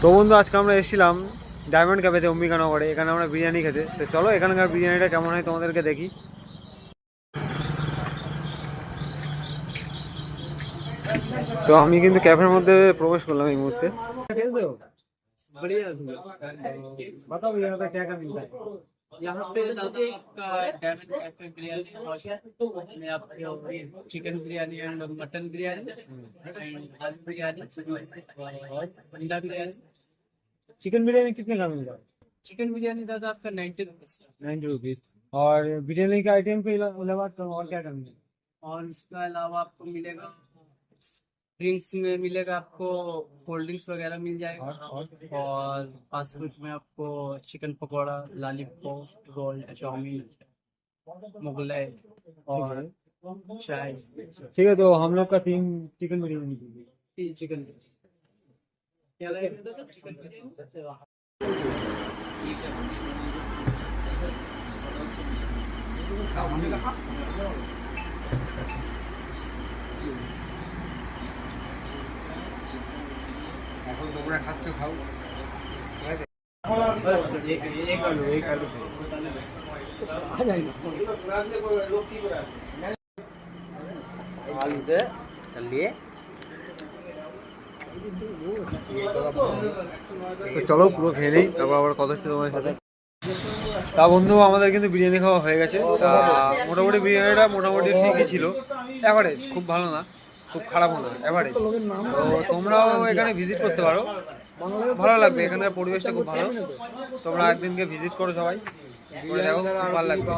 তো বন্ধু আজকে আমরা এসেছিলাম ডায়মন্ড ক্যাফেতে অম্বিকানগরে এখানে আমরা বিরিয়ানি খেতে তো চলো এখানকার বিরিয়ানিটা কেমন হয় তোমাদেরকে দেখি তো আমি কিন্তু ক্যাফের মধ্যে প্রবেশ করলাম এই মুহূর্তে बताओ यहाँ पे आपका chicken biryani and mutton biryani and आलू बिरयानी और अंडा बिरयानी चिकन बिरयानी कितने का मिलता है? चिकन बिरयानी दादा आपका नाइन्टी रुपीज़ नाइन्टी रुपीज़ और बिरयानी के आइटम के अलावा और क्या मिलेगा? और इसके अलावा आपको मिलेगा ड्रिंक्स में मिलेगा आपको कोल्ड ड्रिंक्स वगैरह मिल जाएगा। और फास्ट फ़ूड में आपको chicken pakora lollipop roll chowmein Mughlai और चाय। ठीक है तो हम लोग का तीन चिकन बिरयानी चिकन चिकन তোমরা খাচ্ছ খাও। তো চলো পুরো খেয়ে নেই তারপর আবার কথা হচ্ছে তোমার সাথে। তা বন্ধু আমাদের কিন্তু বিরিয়ানি খাওয়া হয়ে গেছে। তা মোটামুটি বিরিয়ানিটা মোটামুটি ঠিকই ছিল। এবারে খুব ভালো না। খুব খারাপ হলো এভারেজ তো তোমরাও এখানে ভিজিট করতে পারো। ভালো লাগবে এখানকার পরিবেশটা খুব ভালো। তোমরা একদিনকে ভিজিট করো সবাই। দেখো খুব ভালো লাগবে।